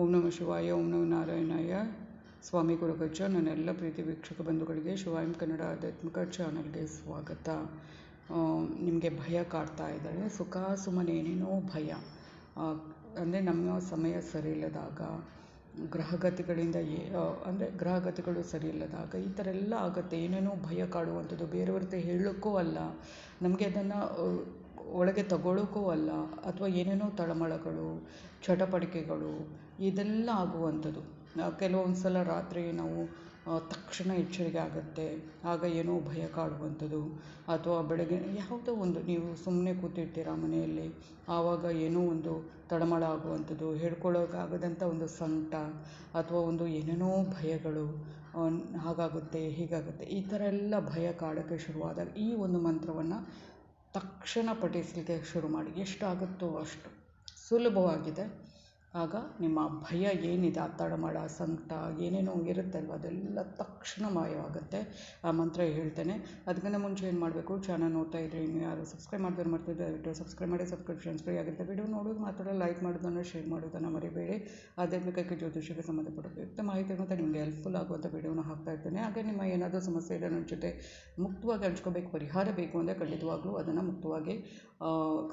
ಓಂ ನಮಃ ಶಿವಾಯ, ಓಂ ನಮಃ ನಾರಾಯಣಾಯ. ಸ್ವಾಮಿ ಗುರುಗಜ್ಜ ನನ್ನೆಲ್ಲ ಪ್ರೀತಿ ವೀಕ್ಷಕ ಬಂಧುಗಳಿಗೆ ಶಿವಾಯಂ ಕನ್ನಡ ಆಧ್ಯಾತ್ಮಿಕ ಚಾನಲ್ಗೆ ಸ್ವಾಗತ. ನಿಮಗೆ ಭಯ ಕಾಡ್ತಾ ಇದ್ದಾರೆ ಸುಖ ಸುಮ್ಮನೆ ಏನೇನೋ ಭಯ. ಅಂದರೆ ನಮ್ಮ ಸಮಯ ಸರಿ ಇಲ್ಲದಾಗ ಗ್ರಹಗತಿಗಳಿಂದ ಏ ಅಂದರೆ ಗ್ರಹಗತಿಗಳು ಸರಿ ಇಲ್ಲದಾಗ ಈ ಥರ ಎಲ್ಲ ಆಗುತ್ತೆ. ಏನೇನೋ ಭಯ ಕಾಡುವಂಥದ್ದು. ಬೇರೆಯವ್ರದ್ದು ಹೇಳೋಕ್ಕೂ ಅಲ್ಲ. ನಮಗೆ ಅದನ್ನು ಒಳಗೆ ತಗೊಳ್ಳೋಕ್ಕೂ ಅಲ್ಲ. ಅಥವಾ ಏನೇನೋ ತಳಮಳಗಳು, ಚಟಪಟಿಕೆಗಳು ಇದೆಲ್ಲ ಆಗುವಂಥದ್ದು. ಕೆಲವೊಂದು ಸಲ ರಾತ್ರಿ ನಾವು ತಕ್ಷಣ ಎಚ್ಚರಿಕೆ ಆಗುತ್ತೆ. ಆಗ ಏನೋ ಭಯ ಕಾಡುವಂಥದ್ದು. ಅಥವಾ ಬೆಳಗ್ಗೆ ಯಾವುದೋ ಒಂದು, ನೀವು ಸುಮ್ಮನೆ ಕೂತಿರ್ತೀರ ಮನೆಯಲ್ಲಿ, ಆವಾಗ ಏನೋ ಒಂದು ತಳಮಳ ಆಗುವಂಥದ್ದು, ಹೇಳ್ಕೊಳ್ಳೋಕ್ಕಾಗದಂಥ ಒಂದು ಸಂಕಟ, ಅಥವಾ ಒಂದು ಏನೇನೋ ಭಯಗಳು ಹಾಗಾಗುತ್ತೆ, ಹೀಗಾಗುತ್ತೆ, ಈ ಥರ ಎಲ್ಲ ಭಯ ಕಾಡೋಕ್ಕೆ ಶುರುವಾದಾಗ ಈ ಒಂದು ಮಂತ್ರವನ್ನು ತಕ್ಷಣ ಪಠಿಸಲಿಕ್ಕೆ ಶುರು ಮಾಡಿ. ಎಷ್ಟಾಗುತ್ತೋ ಅಷ್ಟು ಸುಲಭವಾಗಿದೆ. ಆಗ ನಿಮ್ಮ ಭಯ ಏನಿದೆ? ಆ ತಳಮಳ ಸಂಕಟ, ಏನೇನೋ ಇರುತ್ತಲ್ವ? ಅದೆಲ್ಲ ತಕ್ಷಣ ಮಾಯವಾಗುತ್ತೆ. ಆ ಮಂತ್ರ ಹೇಳ್ತೇನೆ. ಅದಕ್ಕಿಂತ ಮುಂಚೆ ಏನು ಮಾಡಬೇಕು? ಚಾನಲ್ ನೋಡ್ತಾ ಇದ್ರೆ ಇನ್ನು ಯಾರು ಸಬ್ಸ್ಕ್ರೈಬ್ ಮಾಡಿದ್ರೆ ಮಾಡ್ತಿದ್ರೆ ದಯವಿಟ್ಟು ಸಬ್ಸ್ಕ್ರೈಬ್ ಮಾಡಿ ಸಬ್ಸ್ಕ್ರಿಪ್ಷನ್ಸ್ ಫ್ರೀ ಆಗುತ್ತೆ ವಿಡಿಯೋ ನೋಡೋದು ಮಾತ್ರ ಲೈಕ್ ಮಾಡೋದನ್ನು ಶೇರ್ ಮಾಡೋದನ್ನು ಮರಿಬೇಡಿ. ಆಧ್ಯಾತ್ಮಿಕಕ್ಕೆ ಜ್ಯೋತಿಷ್ಯಕ್ಕೆ ಸಂಬಂಧಪಟ್ಟ ಉಪಯುಕ್ತ ಮಾಹಿತಿ ಮತ್ತು ನಿಮಗೆ ಹೆಲ್ಪ್ಫುಲ್ ಆಗುವಂಥ ವಿಡಿಯೋನ ಹಾಕ್ತಾ ಇರ್ತೇನೆ. ಹಾಗೆ ನಿಮ್ಮ ಏನಾದರೂ ಸಮಸ್ಯೆ ಇದೆ ನನ್ನ ಜೊತೆ ಮುಕ್ತವಾಗಿ ಹಂಚ್ಕೋಬೇಕು, ಪರಿಹಾರ ಬೇಕು ಅಂದರೆ ಖಂಡಿತವಾಗ್ಲೂ ಅದನ್ನು ಮುಕ್ತವಾಗಿ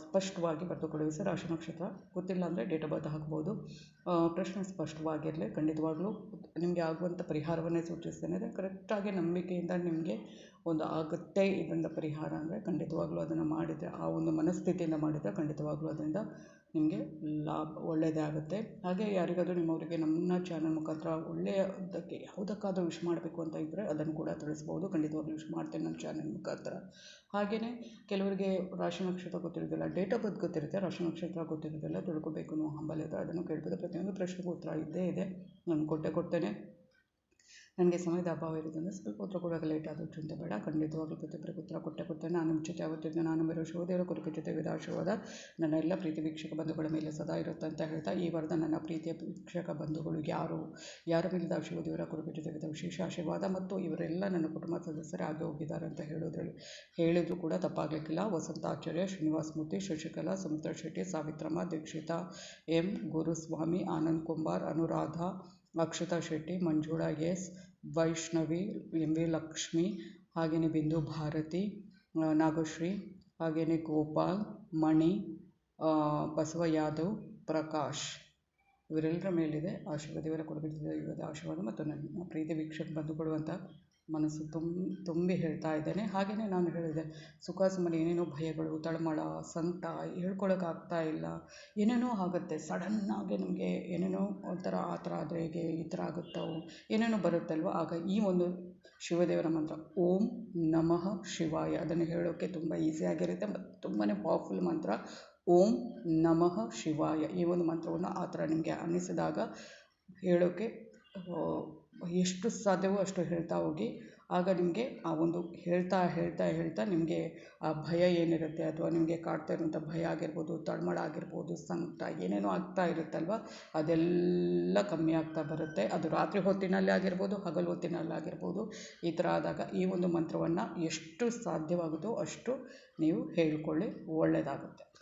ಸ್ಪಷ್ಟವಾಗಿ ಬರೆದುಕೊಳ್ಳಿ ಸರ್. ರಾಶಿ ನಕ್ಷತ್ರ ಗೊತ್ತಿಲ್ಲ ಅಂದರೆ ಡೇಟ್ ಆಫ್ ಬರ್ತ್ ಹಾಕ್ಬೋದು. ಪ್ರಶ್ನೆ ಸ್ಪಷ್ಟವಾಗಿರಲಿ, ಖಂಡಿತವಾಗ್ಲೂ ನಿಮಗೆ ಆಗುವಂಥ ಪರಿಹಾರವನ್ನೇ ಸೂಚಿಸ್ತೇನೆ. ಅಂದರೆ ಕರೆಕ್ಟಾಗಿ ನಂಬಿಕೆಯಿಂದ ನಿಮಗೆ ಒಂದು ಆಗುತ್ತೆ ಇದರಿಂದ ಪರಿಹಾರ ಅಂದರೆ ಖಂಡಿತವಾಗ್ಲೂ ಅದನ್ನು ಮಾಡಿದರೆ, ಆ ಒಂದು ಮನಸ್ಥಿತಿಯಿಂದ ಮಾಡಿದರೆ ಖಂಡಿತವಾಗ್ಲೂ ಅದರಿಂದ ನಿಮಗೆ ಲಾಭ ಒಳ್ಳೆಯದೇ ಆಗುತ್ತೆ ಹಾಗೆ ಯಾರಿಗಾದರೂ ನಿಮ್ಮವರಿಗೆ ನಮ್ಮ ಚಾನಲ್ ಮುಖಾಂತರ ಒಳ್ಳೆಯದಕ್ಕೆ ಯಾವುದಕ್ಕಾದರೂ ವಿಶ್ ಮಾಡಬೇಕು ಅಂತ ಇದ್ದರೆ ಅದನ್ನು ಕೂಡ ತಿಳಿಸ್ಬೋದು. ಖಂಡಿತವಾಗಿ ವಿಶ್ ಮಾಡ್ತೇನೆ ನನ್ನ ಚಾನಲ್ ಮುಖಾಂತರ. ಹಾಗೆಯೇ ಕೆಲವರಿಗೆ ರಾಶಿ ನಕ್ಷತ್ರ ಗೊತ್ತಿರೋದಿಲ್ಲ ಡೇಟ್ ಆಫ್ ಬರ್ತ್ ಗೊತ್ತಿರುತ್ತೆ. ರಾಶಿ ನಕ್ಷತ್ರ ಗೊತ್ತಿರೋದಿಲ್ಲ ತಿಳ್ಕೊಬೇಕು ಅನ್ನೋ ಹಂಬಲ ಇದೆ. ಅದನ್ನು ಕೇಳ್ಬೋದು. ಪ್ರತಿಯೊಂದು ಪ್ರಶ್ನೆಗೂ ಉತ್ತರ ಇದ್ದೇ ಇದೆ. ನಾನು ಕೊಟ್ಟೆ ಕೊಡ್ತೇನೆ. ನನಗೆ ಸಮಯದ ಅಭಾವ ಇರೋದ್ರಿಂದ ಸ್ವಲ್ಪ ಉತ್ತರ ಕೊಡೋಕೆ ಲೇಟ್ ಅಂತ ಬೇಡ. ಖಂಡಿತವಾಗ್ಲೂ ಪ್ರತಿಯೊಬ್ಬರಿಗೆ ಉತ್ತರ ಕೊಟ್ಟೆ ಕೊಡ್ತೇನೆ ನಾನು ನಿಮ್ಮ ಜೊತೆ ನಾನು ಬರೋ ಶಿವದೇವರ ಕುರಿಕೆ ಜೊತೆ ವಿಧಾಶವಾದ ನನ್ನ ಎಲ್ಲ ಪ್ರೀತಿ ವೀಕ್ಷಕ ಬಂಧುಗಳ ಮೇಲೆ ಸದಾ ಇರುತ್ತೆ ಅಂತ ಹೇಳ್ತಾ, ಈ ವಾರದ ನನ್ನ ಪ್ರೀತಿಯ ವೀಕ್ಷಕ ಬಂಧುಗಳು ಯಾರು? ಯಾರ ಮೇಲಿದ್ದ ಶಿವದೇವರ ಜೊತೆ ವಿಧ ವಿಶೇಷ ಆಶೀರ್ವಾದ ಮತ್ತು ಇವರೆಲ್ಲ ನನ್ನ ಕುಟುಂಬ ಸದಸ್ಯರೇ ಆಗಿ ಹೋಗಿದ್ದಾರೆ ಅಂತ ಹೇಳೋದ್ರಲ್ಲಿ ಹೇಳಿದ್ರು ಕೂಡ ತಪ್ಪಾಗಲಿಕ್ಕಿಲ್ಲ. Vasanta Acharya, Srinivasa Murthy, Shashikala, Sumitra Shetty, Savitramma, Dikshita M, Guruswamy, Anand Kumar Anuradha Akshata Shetty, Manjula S, Vaishnavi, M V Lakshmi ಹಾಗೆಯೇ ಬಿಂದು ಭಾರತಿ ನಾಗಶ್ರೀ ಹಾಗೆಯೇ ಗೋಪಾಲ್, ಮಣಿ ಬಸವ ಯಾದವ್, ಪ್ರಕಾಶ್. ಇವರೆಲ್ಲರ ಮೇಲಿದೆ ಆಶೀರ್ವಾದ. ಇವರ ಕೊಡುಗೆ ಆಶೀರ್ವಾದ ಮತ್ತು ನನ್ನ ಪ್ರೀತಿ ವೀಕ್ಷಕ ಬಂಧುಗಳು ಅಂತ ಮನಸ್ಸು ತುಂಬ, ತುಂಬಿ ಹೇಳ್ತಾ ಇದ್ದೇನೆ. ಹಾಗೆಯೇ ನಾನು ಹೇಳಿದೆ ಸುಖ ಸುಮ್ಮನೆ ಏನೇನೋ ಭಯಗಳು, ತಳಮಳ, ಸಂಕಟ, ಹೇಳ್ಕೊಳಕ್ಕಾಗ್ತಾ ಇಲ್ಲ, ಏನೇನೋ ಆಗುತ್ತೆ, ಸಡನ್ನಾಗಿ ನಮಗೆ ಏನೇನೋ ಒಂಥರ ಆ ಥರ ಆದರೆ ಹೇಗೆ ಈ ಥರ ಆಗುತ್ತೋ, ಏನೇನೋ ಬರುತ್ತಲ್ವ, ಆಗ ಈ ಒಂದು ಶಿವದೇವರ ಮಂತ್ರ, ಓಂ ನಮಃ ಶಿವಾಯ, ಅದನ್ನು ಹೇಳೋಕ್ಕೆ ತುಂಬ ಈಸಿಯಾಗಿರುತ್ತೆ ಮತ್ತು ತುಂಬಾ ಪವರ್ಫುಲ್ ಮಂತ್ರ, ಓಂ ನಮಃ ಶಿವಾಯ, ಈ ಒಂದು ಮಂತ್ರವನ್ನು ಆ ಥರ ನಿಮಗೆ ಅನ್ನಿಸಿದಾಗ ಹೇಳೋಕ್ಕೆ ಎಷ್ಟು ಸಾಧ್ಯವೋ ಅಷ್ಟು ಹೇಳ್ತಾ ಹೋಗಿ. ಆಗ ನಿಮಗೆ ಆ ಒಂದು ಹೇಳ್ತಾ ಹೇಳ್ತಾ ಹೇಳ್ತಾ ನಿಮಗೆ ಆ ಭಯ ಏನಿರುತ್ತೆ? ಅಥವಾ ನಿಮಗೆ ಕಾಡ್ತಾ ಇರುವಂಥ ಭಯ ಆಗಿರ್ಬೋದು ತಳಮಳ ಆಗಿರ್ಬೋದು, ಸಂಕಟ, ಏನೇನೋ ಆಗ್ತಾ ಇರುತ್ತಲ್ವ? ಅದೆಲ್ಲ ಕಮ್ಮಿ ಆಗ್ತಾ ಬರುತ್ತೆ. ಅದು ರಾತ್ರಿ ಹೊತ್ತಿನಲ್ಲಿ ಆಗಿರ್ಬೋದು, ಹಗಲು ಹೊತ್ತಿನಲ್ಲಿ ಆಗಿರ್ಬೋದು. ಈ ಥರ ಆದಾಗ ಈ ಒಂದು ಮಂತ್ರವನ್ನು ಎಷ್ಟು ಸಾಧ್ಯವಾಗುತ್ತೋ ಅಷ್ಟು ನೀವು ಹೇಳಿಕೊಳ್ಳಿ ಒಳ್ಳೆಯದಾಗುತ್ತೆ